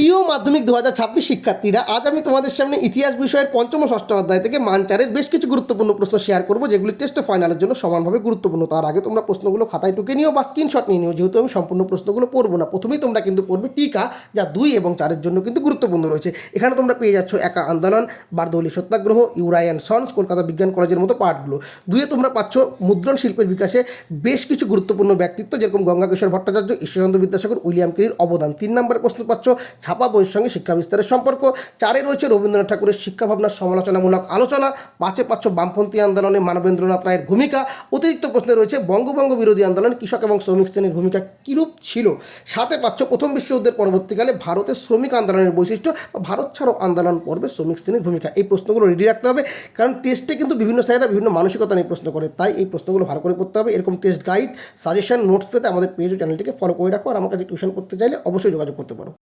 প্রিয় মাধ্যমিক দু হাজার ছাব্বিশ শিক্ষার্থীরা, আজ আমি তোমাদের সামনে ইতিহাস বিষয়ের পঞ্চম ষষ্ঠ অধ্যায় থেকে মানচারের বেশ কিছু গুরুত্বপূর্ণ প্রশ্ন শেয়ার করব, যেগুলি টেস্ট ফাইনালের জন্য সমানভাবে গুরুত্বপূর্ণ। তার আগে তোমরা প্রশ্নগুলো খাতায় টুকে নিও বা স্ক্রিনশট নিয়ে নিও, যেহেতু আমি সম্পূর্ণ প্রশ্নগুলো পড়ব না। প্রথমেই তোমরা কিন্তু পড়বে টিকা, যা দুই এবং চারের জন্য কিন্তু গুরুত্বপূর্ণ রয়েছে। এখানে তোমরা পেয়ে যাচ্ছ একা আন্দোলন, বারদৌলি সত্যাগ্রহ, ইউরাইয়ান সন্স, কলকাতা বিজ্ঞান কলেজের মতো পাঠগুলো। দুয়ে তোমরা পাচ্ছ মুদ্রণ শিল্পের বিকাশে বেশ কিছু গুরুত্বপূর্ণ ব্যক্তিত্ব, যেরকম গঙ্গাকিশোর ভট্টাচার্য, ঈশ্বরচন্দ্র বিদ্যাসাগর, উইলিয়াম কেরির অবদান। তিন নম্বরের প্রশ্ন পাচ্ছ ছাপা বইয়ের সঙ্গে শিক্ষা বিস্তারের সম্পর্ক। চারে রয়েছে রবীন্দ্রনাথ ঠাকুরের শিক্ষা ভাবনার সমালোচনামূলক আলোচনা, পাঁচে পাচ্ছ বামপন্থী আন্দোলনে মানবেন্দ্রনাথ রায়ের ভূমিকা, অতিরিক্ত প্রশ্নে রয়েছে বঙ্গভঙ্গ বিরোধী আন্দোলন কৃষক এবং শ্রমিক শ্রেণির ভূমিকা কীরূপ ছিল? সাথে পাচ্ছ প্রথম বিশ্বযুদ্ধের পরবর্তীকালে ভারতের শ্রমিক আন্দোলনের বৈশিষ্ট্য বা ভারত ছাড়ো আন্দোলন পর্বে শ্রমিক শ্রেণির ভূমিকা। এই প্রশ্নগুলো রেডি রাখতে হবে, কারণ টেস্টে কিন্তু বিভিন্ন স্যারেরা বিভিন্ন মানসিকতা নিয়ে প্রশ্ন করে। তাই এই প্রশ্নগুলো ভালো করে পড়তে হবে। এরকম টেস্ট গাইড সাজেশন নোটস পেতে আমাদের পেজ চ্যানেলটিকে ফলো করে রাখো। আর আমার কাছে টিউশন করতে চাইলে অবশ্যই যোগাযোগ করতে পারো।